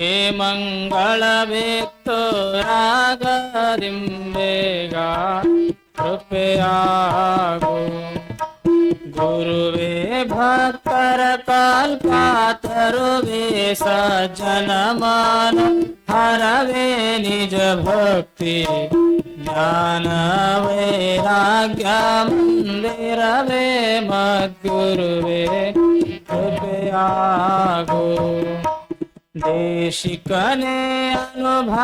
हे मङ्गलवेक्तो रागदिं वेगा कृपया गो। गुरुवे भक्तर कल्पातरुवे सज्जनमान हरवे निज भक्ति ज्ञान वैराग्यम् कने अनुभावोल्लास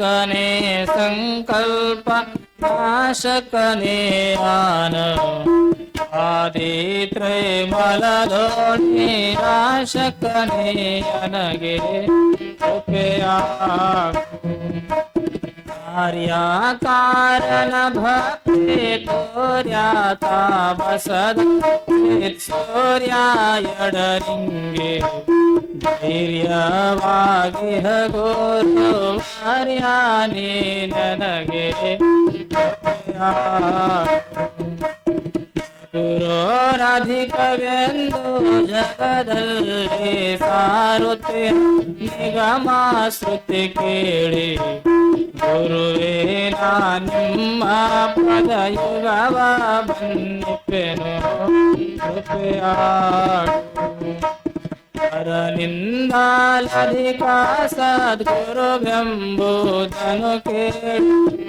कने ने अनुभावल्लाशकने सङ्कल्पनाशकनेयान आदित्रयमलतो नाशकने अनगे। कृपया हर्याकारणभक्ते धैर्यवागिह गोरु वसद््यायणलिङ्गे धैर्यवागृहगोर्वोर्यालगे जगदल्ले सारुते निगमा श्रुति केळे गुरुवेला निम्मा पदयुगवा बन्निपेनो कृपया परनिन्दालधिका सद्गुरुभ्यम्बुधनु केळे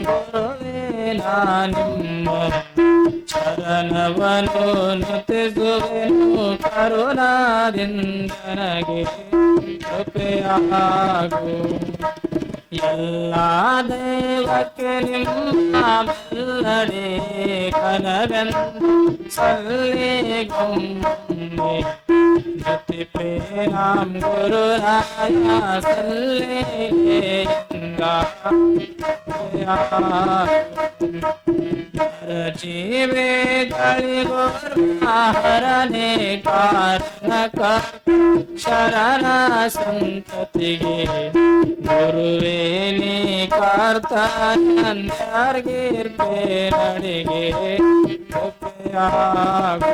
गुरुवेला निम्मा ಸದ್ಗುರು ಬೆಂಬುದನು ಕೇಳಿ ಗುರುವೇ ನಾ ನಿಮ್ಮ ಚರಣವನು ನುತಿಸುವೆನು ಕರುಣಾದಿಂದನಗೆ ಕೃಪೆಯಾಗು ಎಲ್ಲ ದೇವಕ್ಕೆ ನಿಮ್ಮ ಮಲ್ಲಡೆ ಕನವೆಂದು ಸಲ್ಲಿ ಗೊಮ್ಮೆ ಗತಿ ಪ್ರೇನಾಂ ಗುರುರಾಯ ಸಲ್ಲಿಂಗ ಜೀವೇ ಗಳಿಗೋರ್ಹರನೆ ಕಾರಣಕ ಶರಣ ಸಂತತಿಗೆ ಗುರುವೇನಿ ನೀ ಕರ್ತನಂತರ್ಗಿರ್ಪೆ ನಡಿಗೆ ಕೃಪೆಯಾಗು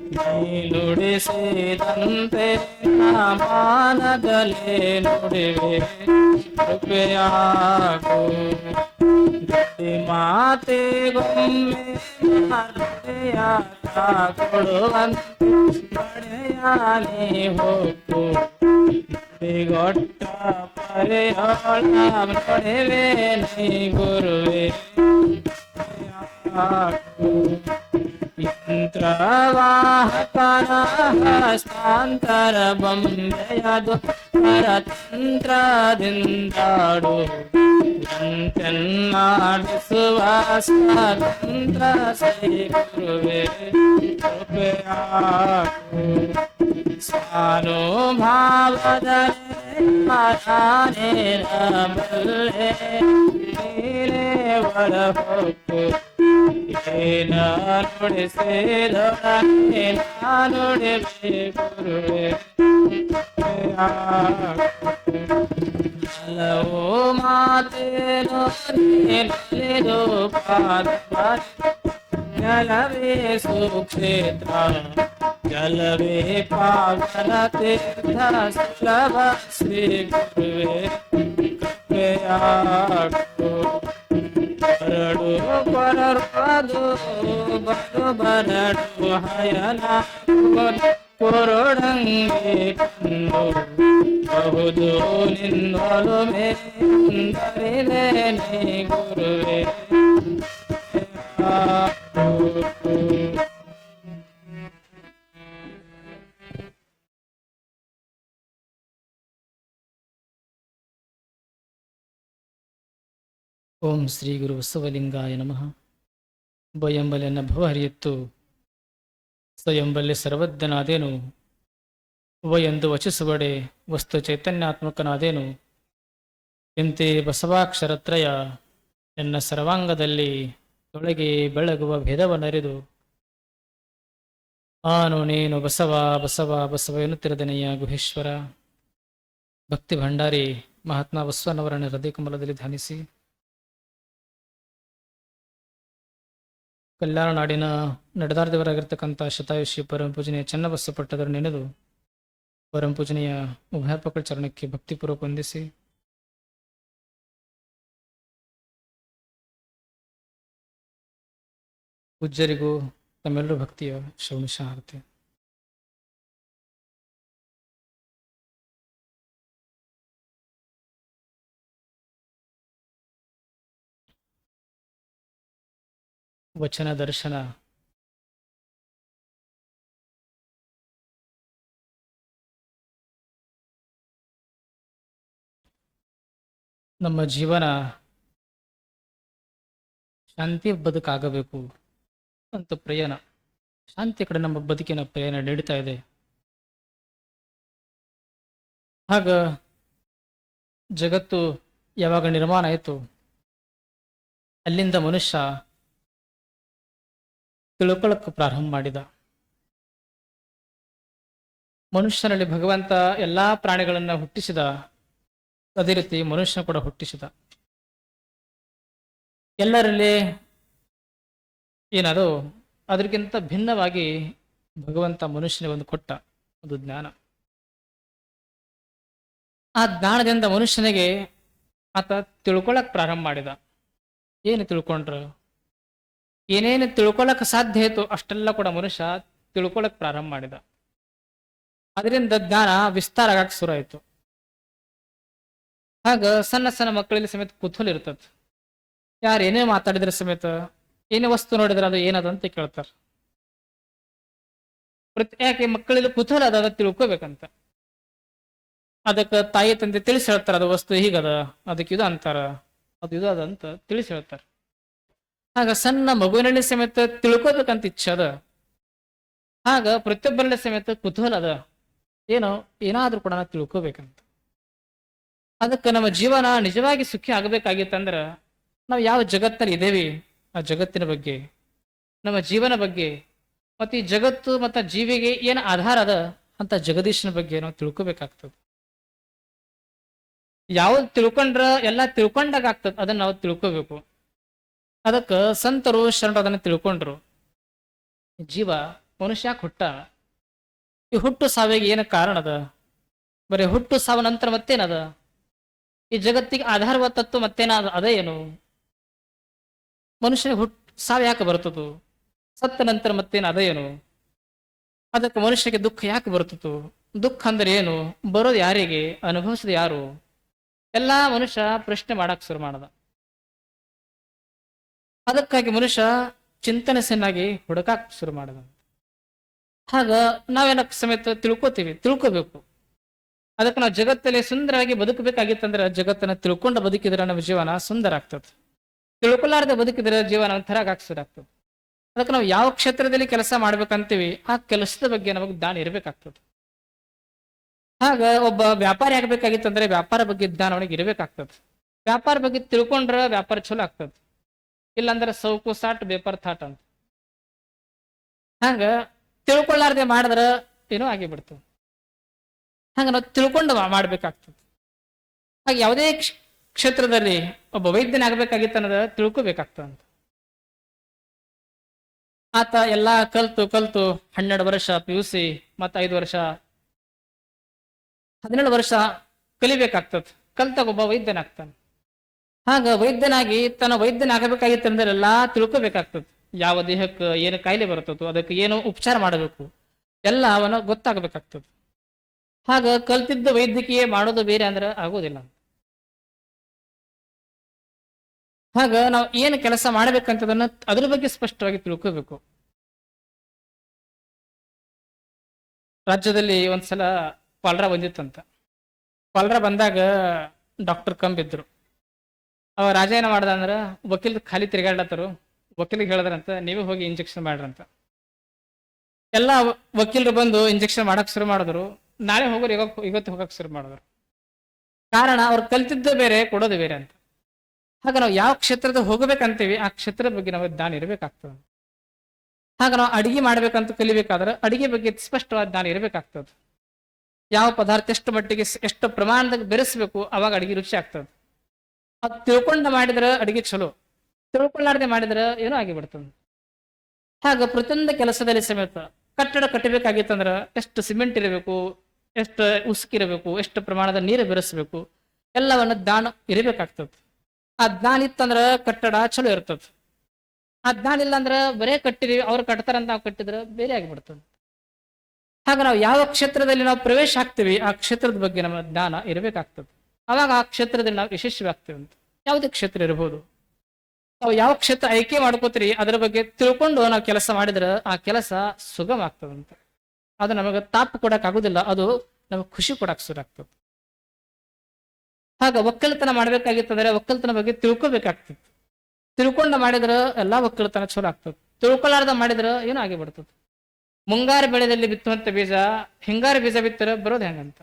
ಭಗವಂತ ಜ್ಞಾನ ಸೇ ಗುರುವೇ ನುಡಿಸಿದಂತೆ ಮಾನದಲೇ ನುಡಿವೆ ಕೃಪೆಯಾಗು ಗಟ್ಟಿ ಮಾತೆಗೊಮ್ಮೆ ಮರೆಯಾಗ ಕೊಡುವಂತೆ ನಡೆಯಾನೆ ಹೋಗು ಬಿಗೊಟ್ಟ ಪರೆಯೋಳ ನಡೆವೆ ನೀ ಗುರುವೇ ಯಂತ್ರವಾಹಕನ न्त्रवाहपराहस्मान्तरबम्बयदु परतन्त्रदिन्दाडु यन्त्यन्नाडु सुवासतन्त्र स्वीकुर्वे कृपया महाने नमले नीले वड़पप्पु ये नानुडे सेदोडे नानुडे बेपुरुडे హలో మాతే నో పాద జలవే సుక్షేత్ర జలవే పావన తీర్థ సులభ ತೀರ್ಥ ಸುಲಭ ಶ್ರೀ ಗುರುವೇ ಕೃಪೆಯಾಗು ಬರಡು ಬರಡು ಬರು ಬರಡು ಹಯನ ಕೊರೊಡಂಗೆ ಕಂಡು ಬಹುದು ನಿನ್ನೊಲು ಮೇಂದರಿದೆ ನೀ ಗುರುವೇ ಓಂ ಶ್ರೀ ಗುರು ಬಸವಲಿಂಗಾಯ ನಮಃ. ಬಯಂಬಲೆನ್ನ ಭವ ಹರಿಯತ್ತು ಸ್ವಯಂಬಲ್ಲೆ ಸರ್ವಜ್ಞನಾದೇನು ವಯಂದು ವಚಿಸುವಡೆ ವಸ್ತು ಚೈತನ್ಯಾತ್ಮಕನಾದೇನು, ಎಂತೆ ಬಸವಾಕ್ಷರತ್ರಯ, ಎನ್ನ ಸರ್ವಾಂಗದಲ್ಲಿ ತೊಳಗೆ ಬೆಳಗುವ ಭೇದವನ್ನರಿದು ಆನು ನೀನು ಬಸವ ಬಸವ ಬಸವ ಎನ್ನುತ್ತಿರದನೆಯ ಗುಹೇಶ್ವರ. ಭಕ್ತಿ ಭಂಡಾರಿ ಮಹಾತ್ಮ ಬಸವನವರನ್ನು ಹೃದಯ ಕಮಲದಲ್ಲಿ ಧ್ಯಾನಿಸಿ. ಕಲ್ಯಾಣ ನಾಡಿನ ನಡೆದಾರ್ದವರಾಗಿರ್ತಕ್ಕಂಥ ಶತಾಯುಷಿ ಪರಂ ಪೂಜನೆಯ ಚನ್ನಬಸ್ಸ ಪಟ್ಟದರ ನೆನೆದು ಪೂಜನೆಯ ಉಭಯಪಕಳ ಚರಣಕ್ಕೆ ಭಕ್ತಿಪೂರ್ವಕ ವಂದಿಸಿ. ಪೂಜ್ಯರಿಗೂ ತಮ್ಮೆಲ್ಲರೂ ಭಕ್ತಿಯ ಶೌನಿಶ ಆರತಿ ವಚನ ದರ್ಶನ. ನಮ್ಮ ಜೀವನ ಶಾಂತಿ ಬದುಕಾಗಬೇಕು ಅಂತ ಪ್ರಯಾಣ. ಶಾಂತಿ ಕಡೆ ನಮ್ಮ ಬದುಕಿನ ಪ್ರಯಾಣ ನಡೀತಾ ಇದೆ. ಆಗ ಜಗತ್ತು ಯಾವಾಗ ನಿರ್ಮಾಣ ಆಯಿತು? ಅಲ್ಲಿಂದ ಮನುಷ್ಯ ತಿಳ್ಕೊಳ್ಳಕ್ಕೆ ಪ್ರಾರಂಭ ಮಾಡಿದ. ಮನುಷ್ಯನಲ್ಲಿ ಭಗವಂತ ಎಲ್ಲಾ ಪ್ರಾಣಿಗಳನ್ನ ಹುಟ್ಟಿಸಿದ. ಅದೇ ರೀತಿ ಮನುಷ್ಯ ಕೂಡ ಹುಟ್ಟಿಸಿದ. ಎಲ್ಲರಲ್ಲಿ ಏನದು ಅದಕ್ಕಿಂತ ಭಿನ್ನವಾಗಿ ಭಗವಂತ ಮನುಷ್ಯನಿಗೆ ಒಂದು ಕೊಟ್ಟ ಒಂದು ಜ್ಞಾನ. ಆ ಜ್ಞಾನದಿಂದ ಮನುಷ್ಯನಿಗೆ ಆತ ತಿಳ್ಕೊಳಕ್ ಪ್ರಾರಂಭ ಮಾಡಿದ. ಏನು ತಿಳ್ಕೊಂಡ್ರು? ಏನೇನು ತಿಳ್ಕೊಳಕ್ ಸಾಧ್ಯ ಆಯ್ತು ಅಷ್ಟೆಲ್ಲ ಕೂಡ ಮನುಷ್ಯ ತಿಳ್ಕೊಳಕ್ ಪ್ರಾರಂಭ ಮಾಡಿದ. ಅದರಿಂದ ಜ್ಞಾನ ವಿಸ್ತಾರ ಆಗಕ್ಕೆ ಶುರು ಆಯ್ತು ಹಾಗ ಸಣ್ಣ ಸಣ್ಣ ಮಕ್ಕಳಲ್ಲಿ ಸಮೇತ ಕುತೂಹಲ ಇರ್ತದ. ಯಾರು ಏನೇ ಮಾತಾಡಿದ್ರೆ ಸಮೇತ ಏನೇ ವಸ್ತು ನೋಡಿದ್ರೆ ಅದು ಏನದ ಅಂತ ಕೇಳ್ತಾರ. ಪ್ರತಿ ಯಾಕೆ ಮಕ್ಕಳಲ್ಲಿ ಕುತೂಹಲ ಅದ ಅದ ತಿಳ್ಕೊಬೇಕಂತ. ಅದಕ್ಕೆ ತಾಯಿ ತಂದೆ ತಿಳಿಸಿ ಹೇಳ್ತಾರ ಅದು ವಸ್ತು ಹೀಗದ, ಅದಕ್ಕೆ ಇದು ಅಂತಾರ, ಅದು ಇದು ಅದ ಅಂತ ತಿಳಿಸಿ ಹೇಳ್ತಾರ. ಆಗ ಸಣ್ಣ ಮಗುವಿನಲ್ಲಿ ಸಮೇತ ತಿಳ್ಕೊಬೇಕಂತ ಇಚ್ಛೆ ಅದ. ಆಗ ಪ್ರತಿಯೊಬ್ಬರಲ್ಲಿ ಸಮೇತ ಕುತೂಹಲ ಅದ. ಏನೋ, ಏನಾದ್ರೂ ಕೂಡ ನಾವು ತಿಳ್ಕೊಬೇಕಂತ. ಅದಕ್ಕೆ ನಮ್ಮ ಜೀವನ ನಿಜವಾಗಿ ಸುಖಿ ಆಗಬೇಕಾಗಿತ್ತಂದ್ರ ನಾವು ಯಾವ ಜಗತ್ತಲ್ಲಿ ಇದ್ದೇವೆ ಆ ಜಗತ್ತಿನ ಬಗ್ಗೆ, ನಮ್ಮ ಜೀವನ ಬಗ್ಗೆ, ಮತ್ತೆ ಈ ಜಗತ್ತು ಮತ್ತು ಜೀವಿಗೆ ಏನು ಆಧಾರ ಅದ ಅಂತ ಜಗದೀಶನ ಬಗ್ಗೆ ನಾವು ತಿಳ್ಕೊಬೇಕಾಗ್ತದೆ. ಯಾವ್ದು ತಿಳ್ಕೊಂಡ್ರ ಎಲ್ಲ ತಿಳ್ಕೊಂಡಾಗ ಆಗ್ತದ, ಅದನ್ನ ನಾವು ತಿಳ್ಕೊಬೇಕು. ಅದಕ್ಕೆ ಸಂತರು ಶರಣರು ಅದನ್ನ ತಿಳ್ಕೊಂಡ್ರು. ಜೀವ ಮನುಷ್ಯ ಹುಟ್ಟ. ಈ ಹುಟ್ಟು ಸಾವಿಗೆ ಏನು ಕಾರಣ ಅದ? ಬರೀ ಹುಟ್ಟು ಸಾವ ನಂತರ ಮತ್ತೇನದ? ಈ ಜಗತ್ತಿಗೆ ಆಧಾರವಾದ ತತ್ವ ಮತ್ತೇನ ಅದೇ ಏನು? ಮನುಷ್ಯನಿಗೆ ಹುಟ್ಟು ಸಾವು ಯಾಕೆ ಬರ್ತದು? ಸತ್ತ ನಂತರ ಮತ್ತೇನು ಅದೇ ಏನು? ಅದಕ್ಕೆ ಮನುಷ್ಯನಿಗೆ ದುಃಖ ಯಾಕೆ ಬರ್ತತು ದುಃಖ ಅಂದ್ರೆ ಏನು? ಬರೋದು ಯಾರಿಗೆ? ಅನುಭವಿಸೋದು ಯಾರು? ಎಲ್ಲಾ ಮನುಷ್ಯ ಪ್ರಶ್ನೆ ಮಾಡಕ್ ಶುರು ಮಾಡದ. ಅದಕ್ಕಾಗಿ ಮನುಷ್ಯ ಚಿಂತನೆಸನ್ನಾಗಿ ಹುಡುಕಾಕ್ ಶುರು ಮಾಡಿದ ಹಾಗ ನಾವೇನ ಸಮೇತ ತಿಳ್ಕೊತೀವಿ, ತಿಳ್ಕೋಬೇಕು. ಅದಕ್ಕೆ ನಾವು ಜಗತ್ತಲ್ಲಿ ಸುಂದರವಾಗಿ ಬದುಕಬೇಕಾಗಿತ್ತಂದ್ರೆ ಜಗತ್ತನ್ನ ತಿಳ್ಕೊಂಡು ಬದುಕಿದ್ರೆ ನಮ್ಮ ಜೀವನ ಸುಂದರ ಆಗ್ತದೆ. ತಿಳ್ಕೊಲಾರ್ದೆ ಬದುಕಿದ್ರೆ ಜೀವನ ಒಂಥರ ಆಗ್ತದೆ. ಅದಕ್ಕೆ ನಾವು ಯಾವ ಕ್ಷೇತ್ರದಲ್ಲಿ ಕೆಲಸ ಮಾಡ್ಬೇಕಂತೀವಿ, ಆ ಕೆಲಸದ ಬಗ್ಗೆ ನಮಗೆ ಜ್ಞಾನ ಇರಬೇಕಾಗ್ತದೆ. ಹಾಗ ಒಬ್ಬ ವ್ಯಾಪಾರಿ ಆಗ್ಬೇಕಾಗಿತ್ತಂದ್ರೆ ವ್ಯಾಪಾರ ಬಗ್ಗೆ ಜ್ಞಾನ ಅವನಿಗೆ ಇರಬೇಕಾಗ್ತದೆ. ವ್ಯಾಪಾರ ಬಗ್ಗೆ ತಿಳ್ಕೊಂಡ್ರೆ ವ್ಯಾಪಾರ ಚಲೋ ಆಗ್ತದೆ. ಇಲ್ಲಾಂದ್ರೆ ಸೌಕು ಸಾಟ್, ಬೇಪರ್ ಥಾಟ್ ಅಂತ. ಹಂಗ ತಿಳ್ಕೊಳ್ಳಾರ್ದೆ ಮಾಡಿದ್ರೆ ಏನೋ ಆಗಿ ಬಿಡ್ತದೆ ಹಂಗ ನಾವು ತಿಳ್ಕೊಂಡು ಮಾಡ್ಬೇಕಾಗ್ತದೆ. ಹಾಗೆ ಯಾವುದೇ ಕ್ಷೇತ್ರದಲ್ಲಿ ಒಬ್ಬ ವೈದ್ಯನ ಆಗ್ಬೇಕಾಗಿತ್ತು ಅನ್ನೋದ ತಿಳ್ಕೊಬೇಕಾಗ್ತದೆ ಅಂತ. ಆತ ಎಲ್ಲಾ ಕಲ್ತು ಕಲ್ತು ಹನ್ನೆರಡು ವರ್ಷ ಪಿ ಯು ಸಿ ಮತ್ತ ಐದು ವರ್ಷ ಹದಿನೇಳು ವರ್ಷ ಕಲಿಬೇಕಾಗ್ತದೆ. ಕಲ್ತಾಗ ಒಬ್ಬ ವೈದ್ಯನಾಗ್ತಾನೆ. ಹಾಗ ವೈದ್ಯನಾಗಿ ತನ್ನ ವೈದ್ಯನಾಗಬೇಕಾಗಿತ್ತು ಅಂದ್ರೆ ಎಲ್ಲಾ ತಿಳ್ಕೊಬೇಕಾಗ್ತದೆ. ಯಾವ ದೇಹಕ್ಕೆ ಏನು ಕಾಯಿಲೆ ಬರ್ತದೋ ಅದಕ್ಕೆ ಏನು ಉಪಚಾರ ಮಾಡಬೇಕು ಎಲ್ಲ ಅವನ ಗೊತ್ತಾಗಬೇಕಾಗ್ತದೆ. ಹಾಗ ಕಲ್ತಿದ್ದ ವೈದ್ಯಕೀಯ ಮಾಡೋದು ಬೇರೆ ಅಂದ್ರೆ ಆಗೋದಿಲ್ಲ. ಹಾಗ ನಾವು ಏನು ಕೆಲಸ ಮಾಡ್ಬೇಕಂತದನ್ನ ಅದ್ರ ಬಗ್ಗೆ ಸ್ಪಷ್ಟವಾಗಿ ತಿಳ್ಕೋಬೇಕು. ರಾಜ್ಯದಲ್ಲಿ ಒಂದ್ಸಲ ಪಾಲ್ರ ಬಂದಿತ್ತಂತ. ಪಾಲ್ರ ಬಂದಾಗ ಡಾಕ್ಟರ್ ಕಂಬಿದ್ರು. ಅವ ರಾಜ ಏನ ಮಾಡ್ದ ಅಂದ್ರ ವಕೀಲ್ ಖಾಲಿ ತಿರ್ಗಾಡ್ಲತ್ತರು. ವಕೀಲಿಗೆ ಹೇಳಿದ್ರಂತ, ನೀವೇ ಹೋಗಿ ಇಂಜೆಕ್ಷನ್ ಮಾಡ್ರಂತ. ಎಲ್ಲ ವಕೀಲರು ಬಂದು ಇಂಜೆಕ್ಷನ್ ಮಾಡಕ್ ಶುರು ಮಾಡಿದ್ರು. ನಾಳೆ ಹೋಗೋರು ಈಗ ಇವತ್ತು ಹೋಗಕ್ ಶುರು ಮಾಡಿದ್ರು. ಕಾರಣ ಅವ್ರು ಕಲ್ತಿದ್ದು ಬೇರೆ, ಕೊಡೋದು ಬೇರೆ ಅಂತ. ಹಾಗ ನಾವು ಯಾವ ಕ್ಷೇತ್ರದ ಹೋಗಬೇಕಂತೀವಿ, ಆ ಕ್ಷೇತ್ರದ ಬಗ್ಗೆ ನಮಗೆ ಜ್ಞಾನ ಇರಬೇಕಾಗ್ತದೆ. ಹಾಗ ನಾವು ಅಡಿಗೆ ಮಾಡ್ಬೇಕಂತ ಕಲಿಬೇಕಾದ್ರೆ ಅಡಿಗೆ ಬಗ್ಗೆ ಸ್ಪಷ್ಟವಾದ ಜ್ಞಾನ ಇರಬೇಕಾಗ್ತದೆ. ಯಾವ ಪದಾರ್ಥ ಎಷ್ಟು ಮಟ್ಟಿಗೆ ಎಷ್ಟು ಪ್ರಮಾಣದಾಗ ಬೆರೆಸ್ಬೇಕು, ಅವಾಗ ಅಡಿಗೆ ರುಚಿ ಆಗ್ತದೆ. ಅದು ತಿಳ್ಕೊಂಡ ಮಾಡಿದ್ರೆ ಅಡುಗೆ ಚಲೋ ತಿಳ್ಕೊಳ್ಳಾರ್ದೆ ಮಾಡಿದ್ರೆ ಏನೋ ಆಗಿಬಿಡ್ತದೆ ಹಾಗೆ ಪ್ರತಿಯೊಂದು ಕೆಲಸದಲ್ಲಿ ಸಮೇತ ಕಟ್ಟಡ ಕಟ್ಟಬೇಕಾಗಿತ್ತಂದ್ರೆ ಎಷ್ಟು ಸಿಮೆಂಟ್ ಇರಬೇಕು, ಎಷ್ಟು ಉಸುಕಿರಬೇಕು ಎಷ್ಟು ಪ್ರಮಾಣದ ನೀರು ಬೆರೆಸಬೇಕು, ಎಲ್ಲವನ್ನು ಜ್ಞಾನ ಇರಬೇಕಾಗ್ತದೆ. ಆ ಜ್ಞಾನ ಇತ್ತಂದ್ರೆ ಕಟ್ಟಡ ಚಲೋ ಇರ್ತದೆ. ಆ ಜ್ಞಾನ ಇಲ್ಲ ಅಂದ್ರೆ ಬರೇ ಕಟ್ಟಿರಿ, ಅವ್ರು ಕಟ್ತಾರಂತ ನಾವು ಕಟ್ಟಿದ್ರೆ ಬೇರೆ ಆಗಿಬಿಡ್ತದೆ ಹಾಗೆ ನಾವು ಯಾವ ಕ್ಷೇತ್ರದಲ್ಲಿ ನಾವು ಪ್ರವೇಶ ಆಗ್ತೀವಿ ಆ ಕ್ಷೇತ್ರದ ಬಗ್ಗೆ ನಮ್ಮ ಜ್ಞಾನ ಇರಬೇಕಾಗ್ತದೆ. ಅವಾಗ ಆ ಕ್ಷೇತ್ರದಲ್ಲಿ ನಾವು ಯಶಸ್ವಿ ಅಂತ. ಯಾವುದೇ ಕ್ಷೇತ್ರ ಇರಬಹುದು ನಾವು ಯಾವ ಕ್ಷೇತ್ರ ಆಯ್ಕೆ ಮಾಡ್ಕೋತೀರಿ, ಅದರ ಬಗ್ಗೆ ತಿಳ್ಕೊಂಡು ನಾವು ಕೆಲಸ ಮಾಡಿದ್ರೆ ಆ ಕೆಲಸ ಸುಗಮ ಅಂತ. ಅದು ನಮಗೆ ತಾಪು ಕೊಡಕ್ ಆಗುದಿಲ್ಲ, ಅದು ನಮಗೆ ಖುಷಿ ಕೊಡಕ್ ಶುರು ಆಗ್ತದೆ. ಹಾಗ ಒಕ್ಕಲತನ ಮಾಡ್ಬೇಕಾಗಿತ್ತಂದ್ರೆ ಒಕ್ಕಲತನ ಬಗ್ಗೆ ತಿಳ್ಕೊಬೇಕಾಗ್ತಿತ್ತು ತಿಳ್ಕೊಂಡು ಮಾಡಿದ್ರೆ ಎಲ್ಲಾ ಒಕ್ಕಲತನ ಚಲೋ ಆಗ್ತದೆ. ತಿಳ್ಕೊಳ್ಳಾರ್ದ ಮಾಡಿದ್ರೆ ಏನೋ ಆಗಿ ಬಿಡ್ತದೆ ಮುಂಗಾರು ಬೆಳೆದಲ್ಲಿ ಬಿತ್ತುವಂತ ಬೀಜ, ಹಿಂಗಾರು ಬೀಜ ಬಿತ್ತರೆ ಬರೋದು ಹೆಂಗಂತ.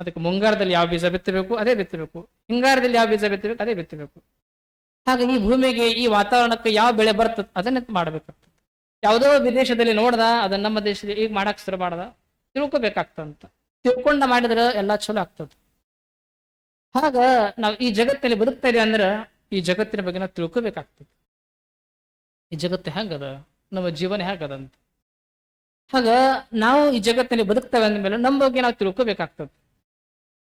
ಅದಕ್ಕೆ ಮುಂಗಾರದಲ್ಲಿ ಯಾವ ಬೀಜ ಬಿತ್ತಬೇಕು, ಅದೇ ಬಿತ್ತಬೇಕು. ಹಿಂಗಾರದಲ್ಲಿ ಯಾವ ಬೀಜ ಬಿತ್ತಬೇಕು, ಅದೇ ಬಿತ್ತಬೇಕು. ಹಾಗೆ ಈ ಭೂಮಿಗೆ, ಈ ವಾತಾವರಣಕ್ಕೆ ಯಾವ ಬೆಳೆ ಬರ್ತದೆ, ಅದನ್ನ ಮಾಡ್ಬೇಕಾಗ್ತದೆ. ಯಾವುದೋ ವಿದೇಶದಲ್ಲಿ ನೋಡ್ದ, ಅದನ್ನ ನಮ್ಮ ದೇಶದಲ್ಲಿ ಈಗ ಮಾಡಕ್ ಶುರು ಮಾಡ್ದ ತಿಳ್ಕೊಬೇಕಾಗ್ತಂತ ತಿಳ್ಕೊಂಡ ಮಾಡಿದ್ರೆ ಎಲ್ಲಾ ಚಲೋ ಆಗ್ತದೆ. ಹಾಗ ನಾವು ಈ ಜಗತ್ತಲ್ಲಿ ಬದುಕ್ತಾ ಇದೆ ಅಂದ್ರೆ, ಈ ಜಗತ್ತಿನ ಬಗ್ಗೆ ನಾವು ತಿಳ್ಕೊಬೇಕಾಗ್ತದೆ. ಈ ಜಗತ್ತು ಹೆಂಗದ? ನಮ್ಮ ಜೀವನ ಹೇಗದಂತ. ಹಾಗ ನಾವು ಈ ಜಗತ್ತಿನಲ್ಲಿ ಬದುಕ್ತೇವೆ ಅಂದ್ಮೇಲೆ ನಮ್ಮ ಬಗ್ಗೆ ನಾವು ತಿಳ್ಕೊಬೇಕಾಗ್ತದೆ.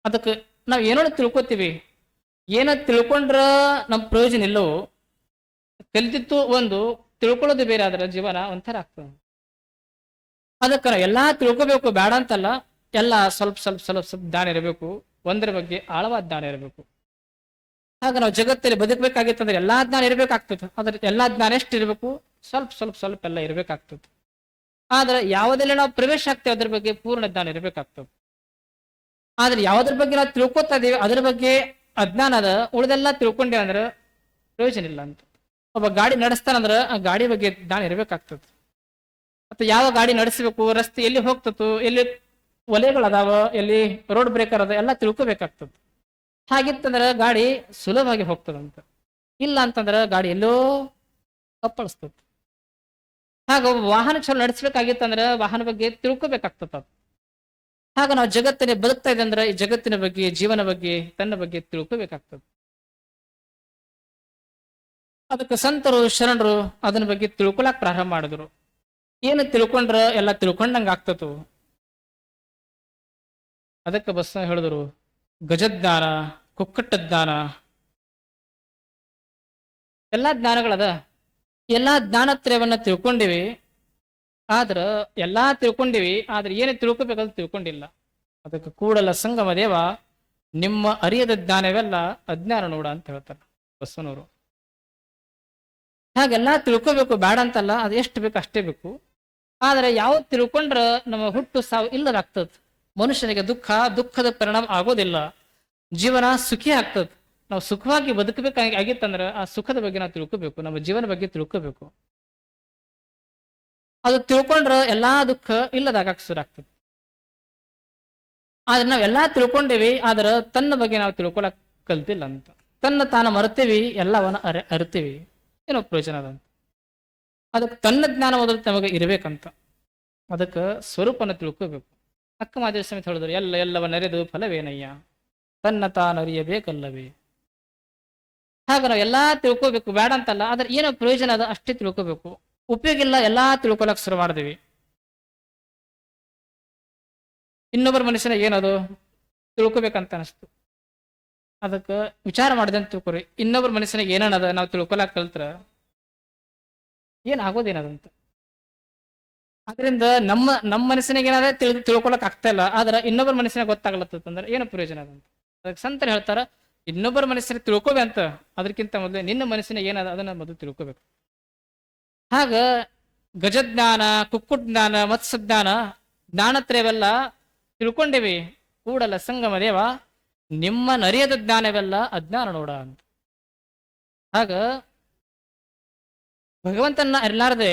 ಅದಕ್ಕೆ ನಾವು ಏನೋ ತಿಳ್ಕೊತೀವಿ. ಏನ ತಿಳ್ಕೊಂಡ್ರ ನಮ್ಮ ಪ್ರಯೋಜನ ಇಲ್ಲವೋ ಕಲಿತಿತ್ತು ಒಂದು ತಿಳ್ಕೊಳ್ಳೋದು ಬೇರೆ ಆದ್ರೆ ಜೀವನ ಒಂಥರ ಆಗ್ತದೆ. ಅದಕ್ಕೆ ಎಲ್ಲಾ ತಿಳ್ಕೊಬೇಕು ಬೇಡ ಅಂತಲ್ಲ, ಎಲ್ಲ ಸ್ವಲ್ಪ ಸ್ವಲ್ಪ ಸ್ವಲ್ಪ ಸ್ವಲ್ಪ ಜ್ಞಾನ ಇರಬೇಕು, ಒಂದರ ಬಗ್ಗೆ ಆಳವಾದ ಜ್ಞಾನ ಇರಬೇಕು. ಆಗ ನಾವು ಜಗತ್ತಲ್ಲಿ ಬದುಕಬೇಕಾಗಿತ್ತಂದ್ರೆ ಎಲ್ಲಾ ಜ್ಞಾನ ಇರಬೇಕಾಗ್ತದೆ. ಅದ್ರ ಎಲ್ಲಾ ಜ್ಞಾನ ಎಷ್ಟು ಇರಬೇಕು? ಸ್ವಲ್ಪ ಸ್ವಲ್ಪ ಸ್ವಲ್ಪ ಎಲ್ಲ ಇರಬೇಕಾಗ್ತದೆ. ಆದ್ರೆ ಯಾವುದೆಲ್ಲ ನಾವು ಪ್ರವೇಶ ಆಗ್ತೇವೆ ಅದ್ರ ಬಗ್ಗೆ ಪೂರ್ಣ ಜ್ಞಾನ ಇರಬೇಕಾಗ್ತದೆ. ಆದ್ರೆ ಯಾವ್ದ್ರ ಬಗ್ಗೆ ನಾವು ತಿಳ್ಕೊತಾ ಇದೀವಿ, ಅದ್ರ ಬಗ್ಗೆ ಅಜ್ಞಾನ ಅದ. ಉಳಿದೆಲ್ಲ ತಿಳ್ಕೊಂಡೆ ಅಂದ್ರೆ ಪ್ರಯೋಜನ ಇಲ್ಲ ಅಂತ. ಒಬ್ಬ ಗಾಡಿ ನಡೆಸ್ತಾನಂದ್ರೆ ಆ ಗಾಡಿ ಬಗ್ಗೆ ಜ್ಞಾನ ಇರಬೇಕಾಗ್ತದೆ. ಮತ್ತೆ ಯಾವ ಗಾಡಿ ನಡೆಸಬೇಕು, ರಸ್ತೆ ಎಲ್ಲಿ ಹೋಗ್ತತು ಎಲ್ಲಿ ಒಲೆಗಳದಾವ ಎಲ್ಲಿ ರೋಡ್ ಬ್ರೇಕರ್ ಅದ, ಎಲ್ಲ ತಿಳ್ಕೊಬೇಕಾಗ್ತದೆ. ಹಾಗಿತ್ತಂದ್ರೆ ಗಾಡಿ ಸುಲಭವಾಗಿ ಹೋಗ್ತದಂತ ಇಲ್ಲ ಅಂತಂದ್ರೆ ಗಾಡಿ ಎಲ್ಲೋ ಕಪ್ಪಳಿಸ್ತದೆ. ಹಾಗ ವಾಹನ ಚಲೋ ನಡೆಸ್ಬೇಕಾಗಿತ್ತಂದ್ರೆ ವಾಹನ ಬಗ್ಗೆ ತಿಳ್ಕೊಬೇಕಾಗ್ತದ ಹಾಗ ನಾವು ಜಗತ್ತಿನ ಬದುಕ್ತಾ ಇದೆ ಅಂದ್ರೆ ಈ ಜಗತ್ತಿನ ಬಗ್ಗೆ, ಜೀವನ ಬಗ್ಗೆ, ತನ್ನ ಬಗ್ಗೆ ತಿಳ್ಕೋಬೇಕಾಗ್ತದೆ. ಅದಕ್ಕೆ ಸಂತರು, ಶರಣರು ಅದನ್ನ ಬಗ್ಗೆ ತಿಳ್ಕೊಳಕ್ ಪ್ರಾರಂಭ ಮಾಡಿದ್ರು. ಏನು ತಿಳ್ಕೊಂಡ್ರ ಎಲ್ಲ ತಿಳ್ಕೊಂಡಂಗ ಆಗ್ತತು ಅದಕ್ಕೆ ಬಸ್ ಹೇಳಿದ್ರು, ಗಜಜ್ಞಾನ, ಕುಕ್ಕಟ್ಟ ಜ್ಞಾನ. ಎಲ್ಲಾ ಜ್ಞಾನಗಳದ. ಎಲ್ಲಾ ಜ್ಞಾನತ್ರಯವನ್ನ ತಿಳ್ಕೊಂಡಿವಿ. ಆದ್ರ ಎಲ್ಲಾ ತಿಳ್ಕೊಂಡಿವಿ, ಆದ್ರೆ ಏನೇ ತಿಳ್ಕೊಬೇಕಂತ ತಿಳ್ಕೊಂಡಿಲ್ಲ. ಅದಕ್ಕೆ ಕೂಡಲ ಸಂಗಮ ದೇವ, ನಿಮ್ಮ ಅರಿಯದ ಜ್ಞಾನವೆಲ್ಲ ಅಜ್ಞಾನ ನೋಡ ಅಂತ ಹೇಳ್ತಾರೆ ಬಸವನವರು. ಹಾಗೆಲ್ಲ ತಿಳ್ಕೊಬೇಕು, ಬೇಡ ಅಂತಲ್ಲ, ಅದು ಎಷ್ಟು ಬೇಕು ಅಷ್ಟೇ ಬೇಕು. ಆದ್ರೆ ಯಾವ ತಿಳ್ಕೊಂಡ್ರ ನಮ್ಮ ಹುಟ್ಟು ಸಾವು ಇಲ್ಲದಾಗ್ತದ. ಮನುಷ್ಯನಿಗೆ ದುಃಖ, ದುಃಖದ ಪರಿಣಾಮ ಆಗೋದಿಲ್ಲ. ಜೀವನ ಸುಖಿ ಆಗ್ತದ. ನಾವು ಸುಖವಾಗಿ ಬದುಕಬೇಕಾಗಿ ಆಗಿತ್ತಂದ್ರೆ ಆ ಸುಖದ ಬಗ್ಗೆ ನಾವು ತಿಳ್ಕೊಬೇಕು, ನಮ್ಮ ಜೀವನ ಬಗ್ಗೆ ತಿಳ್ಕೊಬೇಕು. ಅದು ತಿಳ್ಕೊಂಡ್ರ ಎಲ್ಲಾ ದುಃಖ ಇಲ್ಲದಾಗ ಶುರು ಆಗ್ತದೆ. ಆದ್ರೆ ನಾವ್ ಎಲ್ಲಾ ತಿಳ್ಕೊಂಡೇವಿ, ಆದ್ರೆ ತನ್ನ ಬಗ್ಗೆ ನಾವು ತಿಳ್ಕೊಳಕ್ ಕಲ್ತಿಲ್ಲ ಅಂತ. ತನ್ನ ತಾನು ಮರೆತೀವಿ, ಎಲ್ಲವನ್ನ ಅರೆ, ಅರಿತೀವಿ, ಏನೋ ಪ್ರಯೋಜನ ಅದಂತ ಅದಕ್ಕೆ ತನ್ನ ಜ್ಞಾನ ಮೊದಲು ನಮಗೆ ಇರಬೇಕಂತ. ಅದಕ್ಕೆ ಸ್ವರೂಪನ ತಿಳ್ಕೋಬೇಕು. ಅಕ್ಕ ಮಾದೇವ ಸಮೇತ ಹೇಳಿದ್ರು, ಎಲ್ಲ ಎಲ್ಲವನ್ನರಿದು ಫಲವೇನಯ್ಯ? ತನ್ನ ತಾನು ಅರಿಯಬೇಕಲ್ಲವೇ? ಹಾಗ ನಾವು ಎಲ್ಲಾ ತಿಳ್ಕೋಬೇಕು, ಬೇಡ ಅಂತಲ್ಲ, ಆದ್ರೆ ಏನೋ ಪ್ರಯೋಜನ ಅದ ಅಷ್ಟೇ ತಿಳ್ಕೋಬೇಕು. ಉಪಯೋಗ ಇಲ್ಲ, ಎಲ್ಲಾ ತಿಳ್ಕೊಳಕ್ ಶುರು ಮಾಡಿದ್ವಿ. ಇನ್ನೊಬ್ಬರ ಮನುಷ್ಯನ ಏನದು? ತಿಳ್ಕೊಬೇಕಂತ ಅನಿಸ್ತು. ಅದಕ್ಕೆ ವಿಚಾರ ಮಾಡಿದೆ ಅಂತ ತಿಳ್ಕೊರಿ. ಇನ್ನೊಬ್ಬರ ಮನುಷ್ಯನಿಗೆ ಏನನ್ನದ ನಾವು ತಿಳ್ಕೊಳಕ್ ಕಲ್ತ್ರ ಏನಾಗೋದೇನದಂತ. ಅದರಿಂದ ನಮ್ಮ ನಮ್ಮ ಮನಸ್ಸಿನಾಗ ಏನಾದ್ರೆ ತಿಳ್, ತಿಳ್ಕೊಳಕ್ ಆಗ್ತಾ ಇಲ್ಲ. ಆದ್ರೆ ಇನ್ನೊಬ್ಬರ ಮನಸ್ಸಿನಾಗ ಗೊತ್ತಾಗ್ಲತ್ತಂದ್ರೆ ಏನು ಪ್ರಯೋಜನ ಅದಂತ. ಅದಕ್ಕೆ ಸಂತರ ಹೇಳ್ತಾರ, ಇನ್ನೊಬ್ಬರ ಮನಸ್ಸಿನ ತಿಳ್ಕೊಬೇ ಅಂತ. ಅದಕ್ಕಿಂತ ಮೊದಲು ನಿನ್ನ ಮನಸ್ಸಿನ ಏನದ? ಅದನ್ನ ಮೊದಲು ತಿಳ್ಕೊಬೇಕು. ಹಾಗ ಗಜಜ್ಞಾನ ಕುಕ್ಕುಟ್ ಜ್ಞಾನ ಮತ್ಸ್ಯ ಜ್ಞಾನ ಜ್ಞಾನತ್ರಯವೆಲ್ಲ ತಿಳ್ಕೊಂಡೇವಿ. ಕೂಡಲ ಸಂಗಮ ದೇವ, ನಿಮ್ಮ ನರಿಯದ ಜ್ಞಾನವೆಲ್ಲ ಅಜ್ಞಾನ ನೋಡ ಅಂತ. ಹಾಗ ಭಗವಂತನ ಅರಿಲಾರದೆ,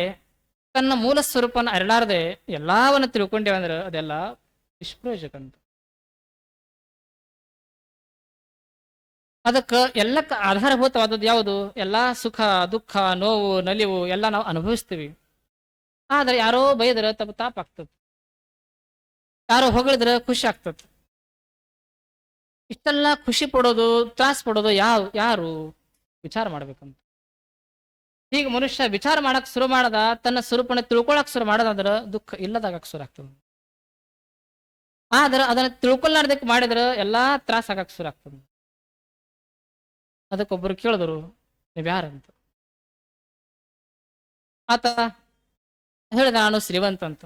ತನ್ನ ಮೂಲ ಸ್ವರೂಪನ ಅರಿಲಾರದೆ ಎಲ್ಲಾವನ್ನ ತಿಳ್ಕೊಂಡೇವಂದ್ರೆ ಅದೆಲ್ಲ ನಿಷ್ಪ್ರಯೋಜಕ ಅಂತ. ಅದಕ್ಕೆ ಎಲ್ಲಕ್ಕ ಆಧಾರಭೂತವಾದದ್ದು ಯಾವುದು? ಎಲ್ಲ ಸುಖ, ದುಃಖ, ನೋವು, ನಲಿವು ಎಲ್ಲ ನಾವು ಅನುಭವಿಸ್ತೀವಿ. ಆದ್ರೆ ಯಾರೋ ಬೈದ್ರೆ ತಪ್ಪು ತಾಪ ಆಗ್ತದೆ. ಯಾರೋ ಹೊಗಳಿದ್ರೆ ಖುಷಿ ಆಗ್ತದೆ. ಇಷ್ಟೆಲ್ಲ ಖುಷಿ ಪಡೋದು, ತ್ರಾಸ ಪಡೋದು ಯಾವ, ಯಾರು? ವಿಚಾರ ಮಾಡ್ಬೇಕಂತ. ಈಗ ಮನುಷ್ಯ ವಿಚಾರ ಮಾಡಕ್ ಶುರು ಮಾಡದ, ತನ್ನ ಸ್ವರೂಪನ ತಿಳ್ಕೊಳಕ್ ಶುರು ಮಾಡದಾದ್ರೆ ದುಃಖ ಇಲ್ಲದಾಗಕ್ ಶುರು ಆಗ್ತದೆ. ಆದ್ರೆ ಅದನ್ನ ತಿಳ್ಕೊಲಾರ್ದಕ್ಕೆ ಮಾಡಿದ್ರೆ ಎಲ್ಲಾ ತ್ರಾಸ ಆಗಕ್ ಶುರು ಆಗ್ತದೆ. ಅದಕ್ಕೊಬ್ಬರು ಕೇಳಿದ್ರು, ನೀವ್ ಯಾರಂತ? ಆತ ಹೇಳಿದ ನಾನು ಶ್ರೀವಂತ ಅಂತ.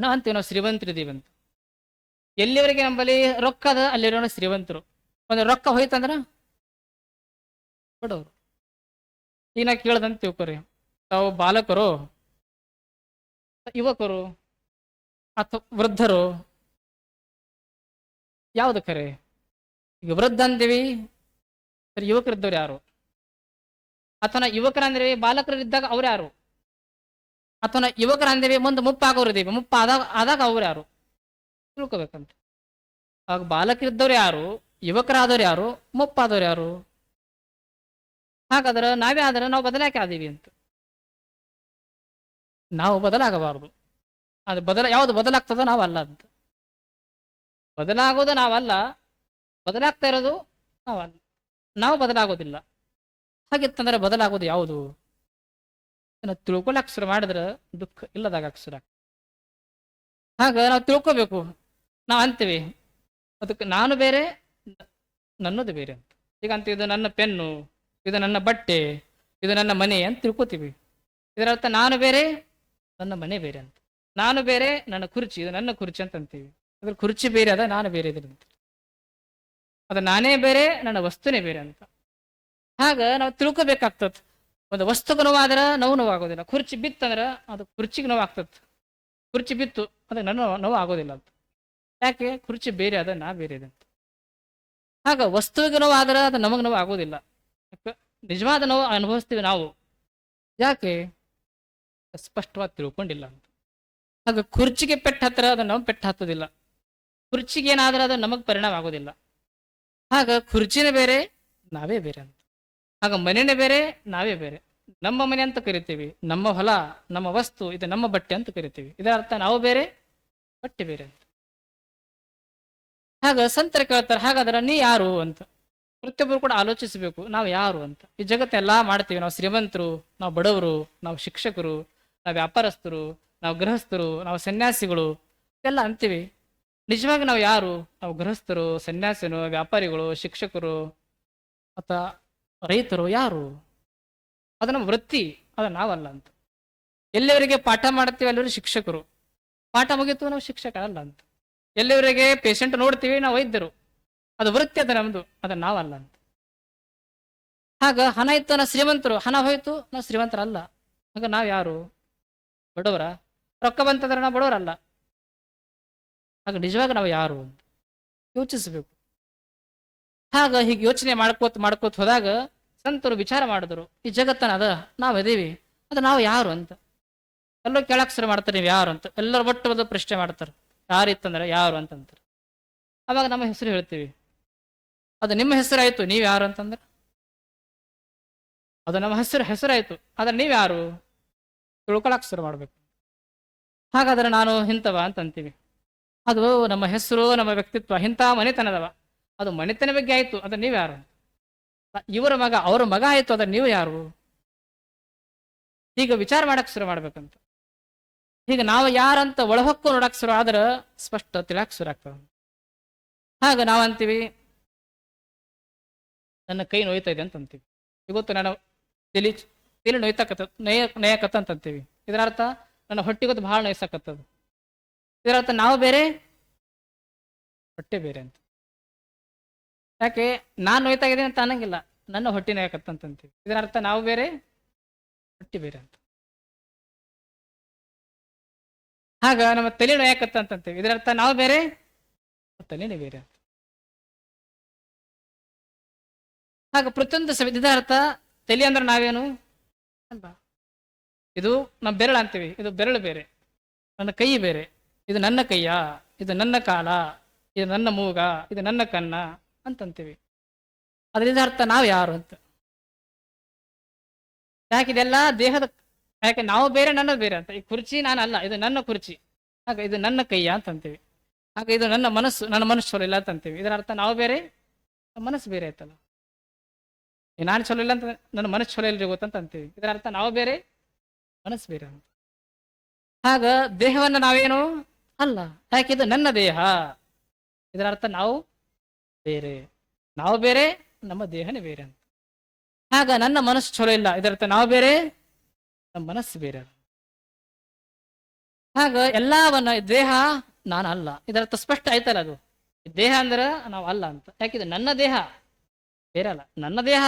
ನಾ ಅಂತೀವಿ ನಾವು ಶ್ರೀವಂತರಿದ್ದೀವಿ ಅಂತ ಎಲ್ಲಿವರೆಗೆ ನಮ್ಮಲ್ಲಿ ರೊಕ್ಕ ಅದ ಅಲ್ಲಿರೋಣ ಶ್ರೀವಂತರು. ಒಂದು ರೊಕ್ಕ ಹೋಯ್ತಂದ್ರ? ಬಡವರು. ಈಗ ನಾ ಕೇಳ್ದಂತ ತಿಳ್ಕೊರಿ. ತಾವು ಬಾಲಕರು, ಯುವಕರು ಅಥವಾ ವೃದ್ಧರು. ಯಾವ್ದು ಖರೆ? ಈಗ ವೃದ್ಧ ಅಂತೀವಿ ಸರಿ, ಯುವಕರಿದ್ದವ್ರು ಯಾರು? ಅಥವಾ ಯುವಕರಂದ್ರೆ ಬಾಲಕರಿದ್ದಾಗ ಅವ್ರು ಯಾರು? ಅಥವಾ ಯುವಕರಂದ್ರೆ ಮುಂದೆ ಮುಪ್ಪಾಗೋರು ಇದೀವಿ ಮುಪ್ಪ ಆದಾಗ ಆದಾಗ ಅವ್ರು ಯಾರು? ತಿಳ್ಕೊಬೇಕಂತ. ಆಗ ಬಾಲಕರಿದ್ದವ್ರು ಯಾರು? ಯುವಕರಾದವ್ರು ಯಾರು? ಮುಪ್ಪಾದವ್ರು ಯಾರು? ಹಾಗಾದ್ರೆ ನಾವೇ ಆದ್ರೆ ನಾವು ಬದಲಾಕೆ ಆದೀವಿ ಅಂತ. ನಾವು ಬದಲಾಗಬಾರದು. ಅದು ಬದಲ, ಯಾವ್ದು ಬದಲಾಗ್ತದೋ ನಾವಲ್ಲ ಅಂತ. ಬದಲಾಗೋದು ನಾವಲ್ಲ, ಬದಲಾಗ್ತಾ ಇರೋದು ನಾವಲ್ಲ. ನಾವು ಬದಲಾಗೋದಿಲ್ಲ. ಹಾಗಿತ್ತಂದ್ರೆ ಬದಲಾಗೋದು ಯಾವುದು? ತಿಳ್ಕೊಳಕ್ ಶುರು ಮಾಡಿದ್ರೆ ದುಃಖ ಇಲ್ಲದಾಗ ಆಗ್ತದೆ ಹಾಗ ನಾವು ತಿಳ್ಕೊಬೇಕು. ನಾವು ಅಂತೀವಿ, ಅದಕ್ಕೆ ನಾನು ಬೇರೆ, ನನ್ನದು ಬೇರೆ ಅಂತ. ಈಗ ಅಂತ ಇದು ನನ್ನ ಪೆನ್ನು, ಇದು ನನ್ನ ಬಟ್ಟೆ, ಇದು ನನ್ನ ಮನೆ ಅಂತ ತಿಳ್ಕೊತೀವಿ. ಇದರ ಅರ್ಥ ನಾನು ಬೇರೆ, ನನ್ನ ಮನೆ ಬೇರೆ ಅಂತ. ನಾನು ಬೇರೆ, ನನ್ನ ಕುರ್ಚಿ, ಇದು ನನ್ನ ಕುರ್ಚಿ ಅಂತ ಅಂತೀವಿ. ಅದ್ರ ಕುರ್ಚಿ ಬೇರೆ ಅದ, ನಾನು ಬೇರೆ ಇದ್ರೆ ಅಂತ ಅದು ನಾನೇ ಬೇರೆ, ನನ್ನ ವಸ್ತುನೇ ಬೇರೆ ಅಂತ. ಹಾಗ ನಾವು ತಿಳ್ಕೊಬೇಕಾಗ್ತದ. ಒಂದು ವಸ್ತುಗೆ ನೋವಾದ್ರ ನೋವು ನೋವಾಗೋದಿಲ್ಲ. ಕುರ್ಚಿ ಬಿತ್ತಂದ್ರೆ ಅದು ಕುರ್ಚಿಗೆ ನೋವು ಆಗ್ತದ ಕುರ್ಚಿ ಬಿತ್ತು ಅದಕ್ಕೆ ನನ್ನ ನೋವು ಆಗೋದಿಲ್ಲ ಅಂತ. ಯಾಕೆ? ಕುರ್ಚಿ ಬೇರೆ ಅದ ನಾ ಬೇರೆ ಇದೆ ಅಂತ. ಹಾಗ ವಸ್ತುವಿಗೆ ನೋವು ಆದ್ರೆ ಅದು ನಮಗೆ ನೋವು ಆಗೋದಿಲ್ಲ? ನಿಜವಾದ ನೋವು ಅನುಭವಿಸ್ತೀವಿ ನಾವು. ಯಾಕೆ? ಸ್ಪಷ್ಟವಾಗಿ ತಿಳ್ಕೊಂಡಿಲ್ಲ ಅಂತ. ಹಾಗ ಕುರ್ಚಿಗೆ ಪೆಟ್ಟು ಹತ್ತಿರ ಅದು ನಮ್ಗೆ ಪೆಟ್ಟು ಹತ್ತೋದಿಲ್ಲ. ಕುರ್ಚಿಗೆ ಏನಾದ್ರೆ ಅದು ನಮಗೆ ಪರಿಣಾಮ ಆಗೋದಿಲ್ಲ. ಆಗ ಕುರ್ಚಿನೇ ಬೇರೆ, ನಾವೇ ಬೇರೆ ಅಂತ. ಆಗ ಮನೆನೇ ಬೇರೆ, ನಾವೇ ಬೇರೆ. ನಮ್ಮ ಮನೆ ಅಂತ ಕರಿತೀವಿ, ನಮ್ಮ ಹೊಲ, ನಮ್ಮ ವಸ್ತು, ಇದು ನಮ್ಮ ಬಟ್ಟೆ ಅಂತ ಕರಿತೀವಿ. ಇದರ ಅರ್ಥ ನಾವು ಬೇರೆ, ಬಟ್ಟೆ ಬೇರೆ ಅಂತ. ಹಾಗ ಸಂತರ ಕೇಳ್ತಾರೆ, ಹಾಗಾದ್ರೆ ನೀ ಯಾರು ಅಂತ. ಪ್ರತಿಯೊಬ್ಬರು ಕೂಡ ಆಲೋಚಿಸಬೇಕು, ನಾವು ಯಾರು ಅಂತ. ಈ ಜಗತ್ತೆಲ್ಲ ಮಾಡ್ತೀವಿ, ನಾವು ಶ್ರೀಮಂತರು, ನಾವು ಬಡವರು, ನಾವು ಶಿಕ್ಷಕರು, ನಾವು ವ್ಯಾಪಾರಸ್ಥರು, ನಾವು ಗೃಹಸ್ಥರು, ನಾವು ಸನ್ಯಾಸಿಗಳು, ಎಲ್ಲ ಅಂತೀವಿ. ನಿಜವಾಗಿ ನಾವು ಯಾರು? ನಾವು ಗೃಹಸ್ಥರು, ಸನ್ಯಾಸಿನು, ವ್ಯಾಪಾರಿಗಳು, ಶಿಕ್ಷಕರು ಅಥವಾ ರೈತರು ಯಾರು? ಅದು ನಮ್ಮ ವೃತ್ತಿ, ಅದು ನಾವಲ್ಲ ಅಂತ. ಎಲ್ಲಿವರೆಗೆ ಪಾಠ ಮಾಡ್ತೀವಿ ಅಲ್ಲಿವರೆಗೆ ಶಿಕ್ಷಕರು. ಪಾಠ ಮುಗಿತು, ನಾವು ಶಿಕ್ಷಕರಲ್ಲ ಅಂತ. ಎಲ್ಲಿವರೆಗೆ ಪೇಷಂಟ್ ನೋಡ್ತೀವಿ, ನಾವು ವೈದ್ಯರು. ಅದು ವೃತ್ತಿ, ಅದ ನಮ್ದು, ಅದು ನಾವಲ್ಲ ಅಂತ. ಆಗ ಹಣ ಇತ್ತು ನಾ ಶ್ರೀಮಂತರು. ಹಣ ಹೋಯ್ತು, ನಾವು ಶ್ರೀಮಂತರಲ್ಲ. ಹಾಗ ನಾವು ಯಾರು? ಬಡವರ? ರೊಕ್ಕ ಬಂತಂದ್ರೆ ನಾವು ಬಡವರಲ್ಲ. ಆಗ ನಿಜವಾಗಿ ನಾವು ಯಾರು ಯೋಚಿಸಬೇಕು. ಹಾಗ ಹೀಗೆ ಯೋಚನೆ ಮಾಡ್ಕೋತ ಮಾಡ್ಕೋತ ಹೋದಾಗ ಸಂತರು ವಿಚಾರ ಮಾಡಿದ್ರು, ಈ ಜಗತ್ತನ ಅದ, ನಾವು ಅದೀವಿ ಅದು ನಾವು ಯಾರು ಅಂತ. ಎಲ್ಲೋ ಕೇಳಕ್ ಶುರು ಮಾಡ್ತಾರೆ, ನೀವು ಯಾರು ಅಂತ. ಎಲ್ಲರೂ ಒಟ್ಟು ಬಂದು ಪ್ರಶ್ನೆ ಮಾಡ್ತಾರೆ ಯಾರು ಇತ್ತಂದ್ರೆ ಯಾರು ಅಂತಂತಾರೆ ಅವಾಗ ನಮ್ಮ ಹೆಸರು ಹೇಳ್ತೀವಿ. ಅದು ನಿಮ್ಮ ಹೆಸರಾಯಿತು, ನೀವು ಯಾರು ಅಂತಂದ್ರೆ? ಅದು ನಮ್ಮ ಹೆಸರು, ಹೆಸರಾಯ್ತು, ಆದ್ರೆ ನೀವು ಯಾರು? ತಿಳ್ಕೊಳಕ್ ಶುರು ಮಾಡ್ಬೇಕು. ಹಾಗಾದ್ರೆ ನಾನು ಇಂಥವ ಅಂತ ಅಂತೀವಿ. ಅದು ನಮ್ಮ ಹೆಸರು, ನಮ್ಮ ವ್ಯಕ್ತಿತ್ವ, ಇಂಥ ಮನೆತನದವ. ಅದು ಮನೆತನ ಬಗ್ಗೆ ಆಯಿತು ಅದು ನೀವು ಯಾರು? ಇವರ ಮಗ, ಅವರ ಮಗ ಆಯಿತು ಅದ ನೀವು ಯಾರು? ಈಗ ವಿಚಾರ ಮಾಡಕ್ಕೆ ಶುರು ಮಾಡ್ಬೇಕಂತ. ಈಗ ನಾವು ಯಾರಂತ ಒಳಹೊಕ್ಕು ನೋಡಕ್ಕೆ ಶುರು ಆದ್ರೆ ಸ್ಪಷ್ಟ ತಿಳಕ್ ಶುರು ಆಗ್ತದೆ. ಹಾಗ ನಾವಂತೀವಿ ನನ್ನ ಕೈ ನೋಯ್ತಾ ಇದೆ ಅಂತ ಅಂತೀವಿ. ಇವತ್ತು ನಾನು ತಿಳಿ ತಲೆ ನೋಯ್ತಕ್ಕ ನಯ ನಯಕತ್ತ ಅಂತ ಅಂತೀವಿ. ಇದರ ಅರ್ಥ ನನ್ನ ಹೊಟ್ಟಿಗೊತ್ತು ಭಾಳ ನೋಯ್ಸಕತ್ತದ. ಇದರ ಅರ್ಥ ನಾವು ಬೇರೆ, ಹೊಟ್ಟೆ ಬೇರೆ ಅಂತ. ಯಾಕೆ? ನಾನು ನೋಯ್ತಾ ಇದ್ದೀನಿ ಅಂತ ಅನ್ನಂಗಿಲ್ಲ. ನನ್ನ ಹೊಟ್ಟೆ ನೋಯಕತ್ತ ಅಂತ ಅಂತೀವಿ ಇದರ ಅರ್ಥ ನಾವು ಬೇರೆ, ಹೊಟ್ಟೆ ಬೇರೆ ಅಂತ. ಆಗ ನಮ್ಮ ತಲೆ ನೋಯಕತ್ತ ಅಂತ ಅಂತೀವಿ ಇದರ ಅರ್ಥ ನಾವು ಬೇರೆ ತಲೆನೇ ಬೇರೆ ಅಂತ. ಹಾಗ ಪ್ರತಿಯೊಂದು ಇದರ ಅರ್ಥ ತಲೆ ಅಂದ್ರೆ ನಾವೇನು? ಇದು ನಮ್ಮ ಬೆರಳು ಅಂತೀವಿ. ಇದು ಬೆರಳು ಬೇರೆ. ನನ್ನ ಕೈ ಬೇರೆ. ಇದು ನನ್ನ ಕೈಯ, ಇದು ನನ್ನ ಕಾಲ, ಇದು ನನ್ನ ಮೂಗ, ಇದು ನನ್ನ ಕನ್ನ ಅಂತಂತೀವಿ. ಅದರಿಂದ ಅರ್ಥ ನಾವು ಯಾರು ಅಂತ. ಯಾಕೆ ಇದೆಲ್ಲ ದೇಹದ, ಯಾಕೆ ನಾವು ಬೇರೆ, ನನ್ನದು ಬೇರೆ ಅಂತ. ಈ ಕುರ್ಚಿ ನಾನಲ್ಲ, ಇದು ನನ್ನ ಕುರ್ಚಿ. ಹಾಗೆ ಇದು ನನ್ನ ಕೈಯ ಅಂತಂತೀವಿ. ಹಾಗೆ ಇದು ನನ್ನ ಮನಸ್ಸು ನನ್ನ ಮನಸ್ಸು ಚಲೋ ಇಲ್ಲ ಅಂತಂತೀವಿ. ಇದರ ಅರ್ಥ ನಾವು ಬೇರೆ ಮನಸ್ಸು ಬೇರೆ ಆಯ್ತಲ್ಲ. ನಾನು ಚಲೋ ಇಲ್ಲ ಅಂತ, ನನ್ನ ಮನಸ್ಸು ಚಲೋ ಇಲ್ರಿ ಗೊತ್ತಂತ ಅಂತೀವಿ. ಇದರ ಅರ್ಥ ನಾವು ಬೇರೆ, ಮನಸ್ಸು ಬೇರೆ ಅಂತ. ಆಗ ದೇಹವನ್ನು ನಾವೇನು ಅಲ್ಲ, ಯಾಕೆ ಇದು ನನ್ನ ದೇಹ? ಇದರ ಅರ್ಥ ನಾವು ಬೇರೆ. ನಾವು ಬೇರೆ, ನಮ್ಮ ದೇಹನೇ ಬೇರೆ ಅಂತ. ಆಗ ನನ್ನ ಮನಸ್ಸು ಚಲೋ ಇಲ್ಲ. ಇದರರ್ಥ ನಾವು ಬೇರೆ, ನಮ್ಮ ಮನಸ್ಸು ಬೇರೆ ಆಗ ಎಲ್ಲವನ್ನ ದೇಹ ನಾನು ಅಲ್ಲ. ಇದರರ್ಥ ಸ್ಪಷ್ಟ ಆಯ್ತಲ್ಲ ಅದು? ದೇಹ ಅಂದ್ರೆ ನಾವು ಅಲ್ಲ ಅಂತ. ಯಾಕಿದ್ರೆ ನನ್ನ ದೇಹ? ಬೇರೆ ಅಲ್ಲ. ನನ್ನ ದೇಹ,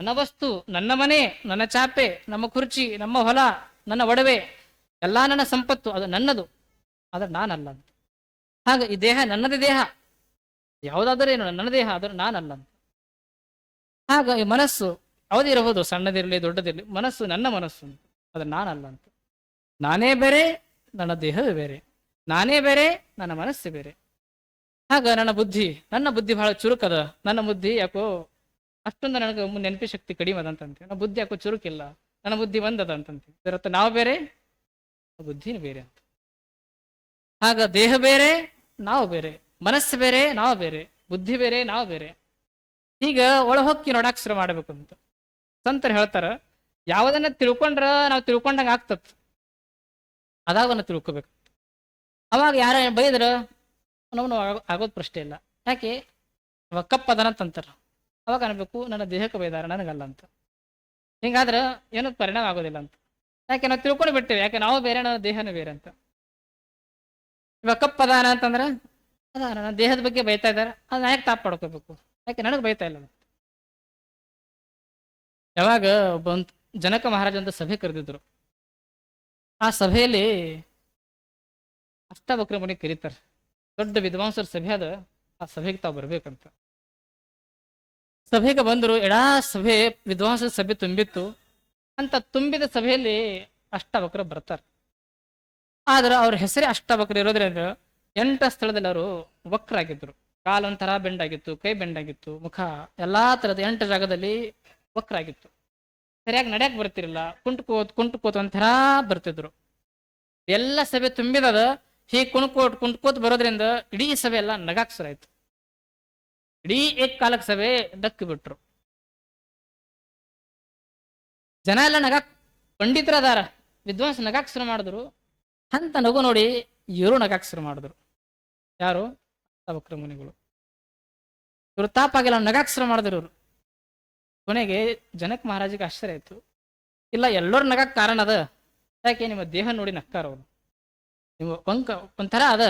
ನನ್ನ ವಸ್ತು, ನನ್ನ ಮನೆ, ನನ್ನ ಚಾಪೆ, ನಮ್ಮ ಕುರ್ಚಿ, ನಮ್ಮ ಹೊಲ, ನನ್ನ ಒಡವೆ, ಎಲ್ಲ ನನ್ನ ಸಂಪತ್ತು, ಅದು ನನ್ನದು. ಆದ್ರೆ ನಾನಲ್ಲ ಅಂತ ಹಾಗೆ ಈ ದೇಹ ನನ್ನದೇ ದೇಹ. ಯಾವುದಾದರೂ ಏನು ನನ್ನ ದೇಹ, ಆದ್ರೆ ನಾನಲ್ಲ ಅಂತ ಹಾಗ ಈ ಮನಸ್ಸು ಯಾವುದೇ ಇರಬಹುದು, ಸಣ್ಣದಿರಲಿ, ದೊಡ್ಡದಿರಲಿ, ಮನಸ್ಸು ನನ್ನ ಮನಸ್ಸು ಅದು ನಾನಲ್ಲ ಅಂತ ನಾನೇ ಬೇರೆ, ನನ್ನ ದೇಹವೇ ಬೇರೆ. ನಾನೇ ಬೇರೆ, ನನ್ನ ಮನಸ್ಸು ಬೇರೆ. ಹಾಗ ನನ್ನ ಬುದ್ಧಿ ನನ್ನ ಬುದ್ಧಿ ಬಹಳ ಚುರುಕದ. ನನ್ನ ಬುದ್ಧಿ ಯಾಕೋ ಅಷ್ಟೊಂದು ನನಗೆ ನೆನಪಿ ಶಕ್ತಿ ಕಡಿಮೆ ಅದಂತಂತೆ. ನನ್ನ ಬುದ್ಧಿ ಯಾಕೋ ಚುರುಕಿಲ್ಲ. ನನ್ನ ಬುದ್ಧಿ ಒಂದದ ಅಂತಂತೆ ಇದರತ್ತ ನಾವು ಬೇರೆ, ಬುದ್ಧಿನೂ ಬೇರೆ ಅಂತ. ಆಗ ದೇಹ ಬೇರೆ, ನಾವು ಬೇರೆ. ಮನಸ್ಸು ಬೇರೆ, ನಾವು ಬೇರೆ. ಬುದ್ಧಿ ಬೇರೆ, ನಾವು ಬೇರೆ. ಈಗ ಒಳಹೊಕ್ಕಿ ನೋಡಕ್ ಶುರು ಮಾಡ್ಬೇಕು ಅಂತ ಸಂತರು ಹೇಳ್ತಾರ, ಯಾವುದನ್ನ ತಿಳ್ಕೊಂಡ್ರ ನಾವು ತಿಳ್ಕೊಂಡಂಗ ಆಗ್ತತ್. ಅದಾವನ್ನ ತಿಳ್ಕೊಬೇಕು. ಅವಾಗ ಯಾರ ಬೈದ್ರ ನಾವು ಆಗೋದ್ ಪ್ರಶ್ನೆ ಇಲ್ಲ. ಯಾಕೆ? ಕಪ್ಪದನ ತಂತಾರ. ಅವಾಗ ಅನ್ಬೇಕು, ನನ್ನ ದೇಹಕ್ಕೆ ಬೈದಾರ, ನನಗಲ್ಲ ಅಂತ. ಹಿಂಗಾದ್ರ ಏನೋ ಪರಿಣಾಮ ಆಗೋದಿಲ್ಲ ಅಂತ. ಯಾಕೆ ನಾವು ತಿಳ್ಕೊಂಡು ಬಿಡ್ತೇವೆ, ಯಾಕೆ ನಾವು ಬೇರೆ, ನನ್ನ ದೇಹನೇ ಬೇರೆ ಅಂತ. ಇವಾಗ ಕಪ್ಪದಾನ ಅಂತಂದ್ರ, ಅದಾನ ದೇಹದ ಬಗ್ಗೆ ಬೈತಾ ಇದಾರೆ ಅದನ್ನ ಯಾಕೆ ತಾಪ ಪಡ್ಕೋಬೇಕು. ಯಾಕೆ? ನನಗೆ ಬೈತಾ ಇಲ್ಲ ಯಾವಾಗ ಒಬ್ಬ ಜನಕ ಮಹಾರಾಜ ಅಂತ ಸಭೆ ಕರೆದಿದ್ರು. ಆ ಸಭೆಯಲ್ಲಿ ಅಷ್ಟವಕ್ರ ಮನೆ ಕರೀತಾರೆ. ದೊಡ್ಡ ವಿದ್ವಾಂಸರ ಸಭೆ ಅದ ಆ ಸಭೆಗೆ ತಾವು ಬರ್ಬೇಕಂತ. ಸಭೆಗೆ ಬಂದರು, ಎಡಾ ಸಭೆ ವಿದ್ವಾಂಸರ ಸಭೆ ತುಂಬಿತ್ತು. ಅಂತ ತುಂಬಿದ ಸಭೆಯಲ್ಲಿ ಅಷ್ಟವಕ್ರ ಬರ್ತಾರೆ. ಆದ್ರೆ ಅವ್ರ ಹೆಸರೇ ಅಷ್ಟವಕ್ರ ಇರೋದ್ರಿಂದ ಎಂಟ ಸ್ಥಳದಲ್ಲಿ ಅವರು ವಕ್ರಾಗಿದ್ರು. ಕಾಲೊಂಥರ ಬೆಂಡಾಗಿತ್ತು, ಕೈ ಬೆಂಡಾಗಿತ್ತು, ಮುಖ ಎಲ್ಲಾ ತರದ ಎಂಟು ಜಾಗದಲ್ಲಿ ವಕ್ರಾಗಿತ್ತು. ಸರಿಯಾಗಿ ನಡೆಯಕ್ ಬರ್ತಿರ್ಲಿಲ್ಲ. ಕುಂಟ್ಕೋತ್ ಕುಂಟ್ಕೋತ್ ಒಂಥರ ಬರ್ತಿದ್ರು. ಎಲ್ಲ ಸಭೆ ತುಂಬಿದದ. ಹೀಗೆ ಕುಣ್ಕೋಟ್ ಕುಂಟ್ಕೋತ್ ಬರೋದ್ರಿಂದ ಇಡೀ ಸಭೆ ಎಲ್ಲ ನಗಾಕ್ ಸುರಾಯ್ತು ಇಡೀ ಏಕ್ ಕಾಲಕ್ ಸಭೆ ಡಕ್ ಬಿಟ್ರು. ಜನ ಎಲ್ಲ ನಗಾಕ್ ಪಂಡಿತರದಾರ ವಿದ್ವಾಂಸ ನಗಾಕ್ ಮಾಡಿದ್ರು. ಅಂತ ನಗು ನೋಡಿ ಇವರು ನಗಾಕ್ ಶುರು ಮಾಡಿದ್ರು. ಯಾರು? ವಕ್ರ ಮುನಿಗಳು. ಇವರು ತಾಪಾಗಿಲ್ಲ ನಗಾಕ್ ಶುರು ಮಾಡಿದ್ರು ಇವರು. ಕೊನೆಗೆ ಜನಕ್ ಮಹಾರಾಜಿಗೆ ಆಶ್ಚರ್ಯ ಆಯ್ತು. ಇಲ್ಲ, ಎಲ್ಲರೂ ನಗಾಕ್ ಕಾರಣ ಅದ. ಯಾಕೆ? ನಿಮ್ಮ ದೇಹ ನೋಡಿ ನಕ್ಕಾರ ಅವರು. ನಿಮ್ಮ ಒಂಕ ಒಂಥರ ಅದ.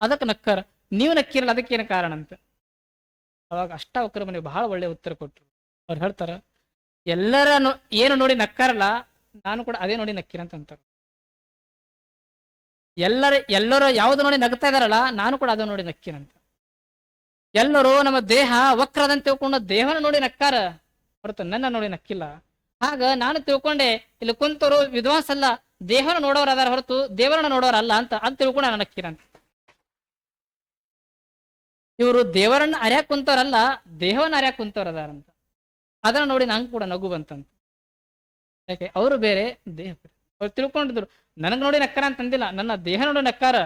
ಅದಕ್ಕೆ ನಕ್ಕಾರ. ನೀವು ನಕ್ಕಿರಲ್ಲ ಅದಕ್ಕೇನು ಕಾರಣ ಅಂತ. ಅವಾಗ ಅಷ್ಟಾವಕ್ರ ಮನೆ ಬಹಳ ಒಳ್ಳೆ ಉತ್ತರ ಕೊಟ್ಟರು ಅವ್ರು ಹೇಳ್ತಾರ ಎಲ್ಲರ ಏನು ನೋಡಿ ನಕ್ಕಾರಲ್ಲ, ನಾನು ಕೂಡ ಅದೇ ನೋಡಿ ನಕ್ಕಿರಂತ ಅಂತಾರ. ಎಲ್ಲರ, ಎಲ್ಲರೂ ಯಾವುದು ನೋಡಿ ನಗ್ತಾ ಇದಾರಲ್ಲ, ನಾನು ಕೂಡ ಅದು ನೋಡಿ ನಕ್ಕಿನಂತ. ಎಲ್ಲರೂ ನಮ್ಮ ದೇಹ ವಕ್ರದಂತೆ ತಿಳ್ಕೊಂಡು ದೇಹನ ನೋಡಿ ನಕ್ಕಾರ. ಹೊರತು ನನ್ನ ನೋಡಿ ನಕ್ಕಿಲ್ಲ. ಆಗ ನಾನು ತಿಳ್ಕೊಂಡೆ, ಇಲ್ಲಿ ಕುಂತರು ವಿದ್ವಾಂಸ ಅಲ್ಲ ದೇಹನ ನೋಡೋರು ಅದಾರ ಹೊರತು ದೇವರನ್ನ ನೋಡೋರಲ್ಲ ಅಂತ ಅಂತ ತಿಳ್ಕೊಂಡು ನಾನು ನಕ್ಕಿರಂತ ಇವರು ದೇವರನ್ನ ಅರ್ಯಾಕ್ ಕುಂತವ್ರಲ್ಲ ದೇಹವನ್ನ ಅರ್ಯಾಕ್ ಕುಂತವರದಾರಂತ ಅದನ್ನ ನೋಡಿ ನಂಗೆ ಕೂಡ ನಗು ಬಂತಂತ. ಯಾಕೆ, ಅವರು ಬೇರೆ, ದೇಹ ಅವ್ರು ತಿಳ್ಕೊಂಡಿದ್ರು ನನಗ್ ನೋಡಿ ನಕ್ಕಾರ ಅಂತಂದಿಲ್ಲ ನನ್ನ ದೇಹ ನೋಡಿ ನಕ್ಕಾರ.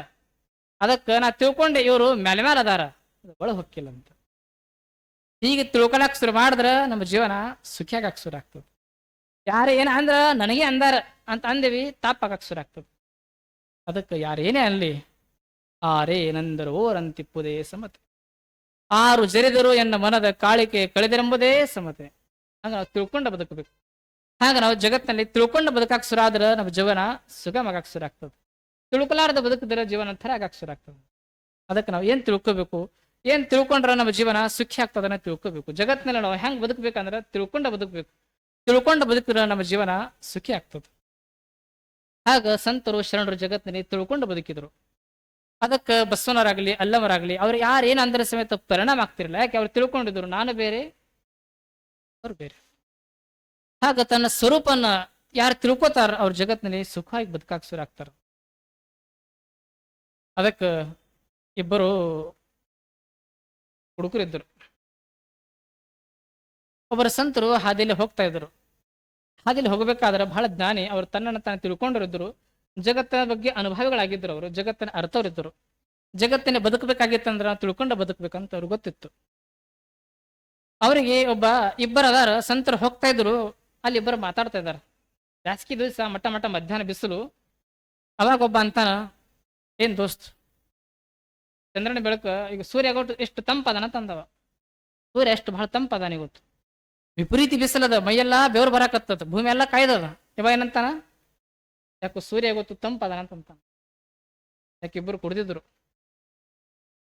ಅದಕ್ಕೆ ನಾ ತಿಳ್ಕೊಂಡೆ ಇವರು ಮ್ಯಾಲೆ ಮ್ಯಾಲ ಅದಾರ. ಒಳಗೆ ಹೊಕ್ಕಿಲ್ಲ ಅಂತ. ಹೀಗೆ ತಿಳ್ಕೊಳಕ್ ಶುರು ಮಾಡಿದ್ರೆ ನಮ್ಮ ಜೀವನ ಸುಖಿಯಾಗಕ್ ಶುರು ಆಗ್ತದೆ. ಯಾರು ಏನ ಅಂದ್ರ ನನಗೆ ಅಂದಾರ ಅಂತ ಅಂದೇವಿ ತಾಪಾಗಕ್ ಶುರು ಆಗ್ತದೆ. ಅದಕ್ಕೆ ಯಾರೇನೇ ಅನ್ಲಿ, ಆರೇ ನಂದರು ಓರಂತಿಪ್ಪುದೇ ಸಮತೆ. ಆರು ಜರಿದರು ಎನ್ನ ಮನದ ಕಾಳಿಕೆ ಕಳೆದಿರಂಬುದೇ ಸಮತೆ. ಹಂಗ ತಿಳ್ಕೊಂಡು ಬದುಕಬೇಕು. ಹಾಗ ನಾವು ಜಗತ್ತಿನಲ್ಲಿ ತಿಳ್ಕೊಂಡು ಬದುಕಾಕ್ ಶುರು ಆದ್ರೆ ನಮ್ಮ ಜೀವನ ಸುಗಮಾಗ ಶುರು ಆಗ್ತದೆ ತಿಳ್ಕೊಲಾರ್ದ ಬದುಕಿದ್ರೆ ಜೀವನ ಥರ ಆಗಕ್ ಶುರು ಆಗ್ತದೆ ಅದಕ್ಕೆ ನಾವು ಏನ್ ತಿಳ್ಕೊಬೇಕು? ಏನ್ ತಿಳ್ಕೊಂಡ್ರೆ ನಮ್ಮ ಜೀವನ ಸುಖಿ ಆಗ್ತದನ್ನ ತಿಳ್ಕೊಬೇಕು. ಜಗತ್ತಿನಲ್ಲಿ ನಾವು ಹೆಂಗ್ ಬದುಕ್ಬೇಕಂದ್ರೆ ತಿಳ್ಕೊಂಡ ಬದುಕಬೇಕು. ತಿಳ್ಕೊಂಡ ಬದುಕಿದ್ರೆ ನಮ್ಮ ಜೀವನ ಸುಖಿ ಆಗ್ತದೆ. ಆಗ ಸಂತರು, ಶರಣರು ಜಗತ್ತಿನಲ್ಲಿ ತಿಳ್ಕೊಂಡು ಬದುಕಿದ್ರು. ಅದಕ್ಕೆ ಬಸವನವರಾಗ್ಲಿ ಅಲ್ಲವರಾಗ್ಲಿ, ಅವ್ರು ಯಾರು ಏನಂದ್ರೆ ಸಮೇತ ಪರಿಣಾಮ ಆಗ್ತಿರಲಿಲ್ಲ. ಯಾಕೆ? ಅವ್ರು ತಿಳ್ಕೊಂಡಿದ್ರು. ನಾನು ಬೇರೆ, ಅವ್ರು ಬೇರೆ. ಹಾಗ ತನ್ನ ಸ್ವರೂಪನ ಯಾರು ತಿಳ್ಕೊತಾರ ಅವ್ರ ಜಗತ್ತಿನಲ್ಲಿ ಸುಖವಾಗಿ ಬದುಕಾಕ್ ಶುರು ಆಗ್ತಾರ. ಅದಕ್ಕೆ ಇಬ್ಬರು ಹುಡುಗರಿದ್ದರು ಒಬ್ಬರ ಸಂತರು ಹಾದಿಯಲ್ಲಿ ಹೋಗ್ತಾ ಇದ್ರು ಹಾದಿಯಲ್ಲಿ ಹೋಗಬೇಕಾದ್ರೆ ಬಹಳ ಜ್ಞಾನಿ, ಅವರು ತನ್ನನ್ನು ತಾನು ತಿಳ್ಕೊಂಡಿರಿದ್ರು ಜಗತ್ತಿನ ಬಗ್ಗೆ ಅನುಭವಿಗಳಾಗಿದ್ದರು ಅವರು, ಜಗತ್ತಿನ ಅರ್ಥವರಿದ್ದರು ಜಗತ್ತಿನ ಬದುಕಬೇಕಾಗಿತ್ತಂದ್ರೆ ತಿಳ್ಕೊಂಡ ಬದುಕಬೇಕಂತ ಅವ್ರಿಗೆ ಗೊತ್ತಿತ್ತು. ಅವರಿಗೆ ಒಬ್ಬ ಇಬ್ಬರು ಅದಾರ ಸಂತರು ಹೋಗ್ತಾ ಇದ್ರು ಅಲ್ಲಿ ಇಬ್ಬರು ಮಾತಾಡ್ತಾ ಇದ್ದಾರೆ. ಜಾಸ್ತಿ ದಿವಸ ಮಟ್ಟ ಮಟ್ಟ ಮಧ್ಯಾಹ್ನ ಬಿಸಿಲು. ಅವಾಗ ಒಬ್ಬ ಅಂತಾನ ಏನ್ ದೋಸ್ತ್? ಚಂದ್ರನ ಬೆಳಕು, ಈಗ ಸೂರ್ಯ ಗೊಟ್ಟು ಎಷ್ಟು ತಂಪದನ ತಂದವ. ಸೂರ್ಯ ಎಷ್ಟು ಬಹಳ ತಂಪದಾನ ಇವತ್ತು ವಿಪರೀತ ಬಿಸಿಲದ ಮೈಯೆಲ್ಲ ಬೆವರು ಬರಾಕತ್ತದ ಭೂಮಿ ಎಲ್ಲ ಕಾಯ್ದದ. ಇವ ಏನಂತಾನ? ಯಾಕೋ ಸೂರ್ಯ ಗೊತ್ತು ತಂಪದನ ಅಂತ ಯಾಕೆ ಇಬ್ಬರು ಕುಡ್ದಿದ್ರು.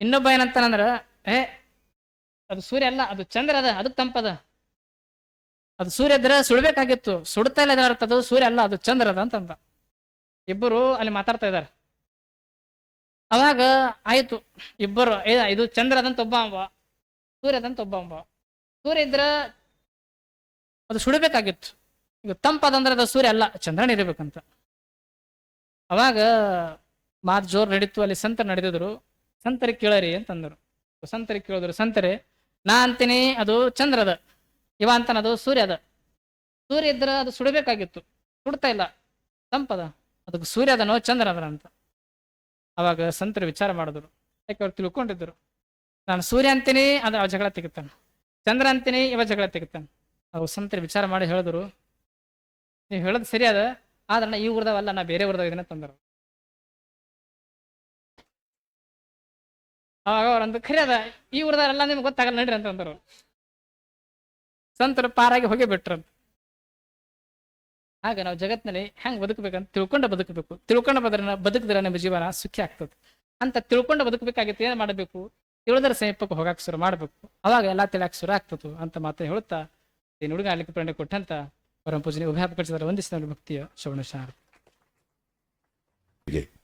ಇನ್ನೊಬ್ಬ ಏನಂತಾನಂದ್ರ, ಏ, ಅದು ಸೂರ್ಯ ಅಲ್ಲ, ಅದು ಚಂದ್ರ ಅದ ಅದಕ್ಕೆ ತಂಪದ. ಅದು ಸೂರ್ಯ ಇದ್ರೆ ಸುಡ್ಬೇಕಾಗಿತ್ತು ಸುಡ್ತಾ ಇಲ್ಲ ಅರ್ಥ ಅದು. ಸೂರ್ಯ ಅಲ್ಲ, ಅದು ಚಂದ್ರ ಅದ ಅಂತಂದ. ಇಬ್ಬರು ಅಲ್ಲಿ ಮಾತಾಡ್ತಾ ಇದ್ದಾರೆ ಅವಾಗ ಆಯ್ತು. ಇಬ್ಬರು ಇದು ಚಂದ್ರ ಅದಂತ ಒಬ್ಬ ಅಂಬ. ಸೂರ್ಯ ಅದಂತ ಒಬ್ಬ ಅಂಬ. ಸೂರ್ಯ ಇದ್ರ ಅದು ಸುಡಬೇಕಾಗಿತ್ತು. ಈಗ ತಂಪದಂದ್ರೆ ಅದು ಸೂರ್ಯ ಅಲ್ಲ, ಚಂದ್ರನ ಇರಬೇಕಂತ. ಅವಾಗ ಮಾತು ಜೋರ್ ನಡೀತು. ಅಲ್ಲಿ ಸಂತ ನಡೆದಿದ್ರು. ಸಂತರಿ ಕೇಳರಿ ಅಂತಂದರು. ಸಂತರಿ ಕೇಳಿದ್ರು, ಸಂತರೆ, ನಾ ಅಂತೀನಿ ಅದು ಚಂದ್ರದ. ಇವ ಅಂತನದು ಸೂರ್ಯ ಅದ. ಸೂರ್ಯ ಇದ್ರ ಅದು ಸುಡಬೇಕಾಗಿತ್ತು. ಸುಡ್ತಾ ಇಲ್ಲ. ತಂಪದ. ಅದಕ್ಕೆ ಸೂರ್ಯ ಅದನೋ ಚಂದ್ರ ಅದರ ಅಂತ. ಅವಾಗ ಸಂತರು ವಿಚಾರ ಮಾಡಿದ್ರು. ಯಾಕೆ ಅವ್ರು ತಿಳ್ಕೊಂಡಿದ್ರು? ನಾನು ಸೂರ್ಯ ಅಂತೀನಿ, ಅದು ಅವ ಜಗಳ ತೆಗಿತಾನೆ. ಚಂದ್ರ ಅಂತೀನಿ, ಇವ ಜಗಳ ತೆಗಿತಾನೆ. ಅವು ಸಂತರು ವಿಚಾರ ಮಾಡಿ ಹೇಳಿದ್ರು. ನೀವು ಹೇಳೋದು ಸರಿ ಅದ ಆದ್ರೆ ನಾ ಈ ಊರ್ದವಲ್ಲ, ನಾ ಬೇರೆ ಊರ್ದಾಗ ಇದನ್ನ ತಂದರು. ಅವಾಗ ಅವ್ರಂದು ಖರೆ ಅದ, ಈ ಊರ್ದವರೆಲ್ಲ ನಿಮ್ಗೆ ಗೊತ್ತಾಗಲ್ಲ ನಡ್ರಿ ಅಂತ ಅಂದರು. ಸಂತರು ಪಾರಾಗಿ ಹೋಗಿ ಬಿಟ್ರಂತ ಆಗ ನಾವು ಜಗತ್ತಿನಲ್ಲಿ ಹೆಂಗ್ ಬದುಕಬೇಕಂತ ತಿಳ್ಕೊಂಡು ಬದುಕಬೇಕು. ತಿಳ್ಕೊಂಡು ಬದ್ರ ಬದುಕಿದ್ರೆ ನಮ್ಮ ಜೀವನ ಸುಖಿ ಆಗ್ತದೆ. ಅಂತ ತಿಳ್ಕೊಂಡು ಬದುಕಬೇಕಾಗಿತ್ತು ಏನ್ ಮಾಡಬೇಕು? ತಿಳಿದ್ರ ಸಮೀಪಕ್ಕೆ ಹೋಗಕ್ಕೆ ಶುರು ಮಾಡಬೇಕು. ಅವಾಗ ಎಲ್ಲಾ ತಿಳಿಯಕ್ಕೆ ಶುರು ಆಗ್ತದೆ ಅಂತ ಮಾತ್ರ ಹೇಳುತ್ತಾ ಈ ನುಡುಗ ಅಲ್ಲಿಗೆ ಪ್ರೇರಣೆ ಕೊಟ್ಟಂತ ಪರಮ ಪೂಜನೆ ಉಭಯ ವಂದಿಸಿದ ಭಕ್ತಿಯ ಶ್ರವಣ ಶಾರ ಗೆ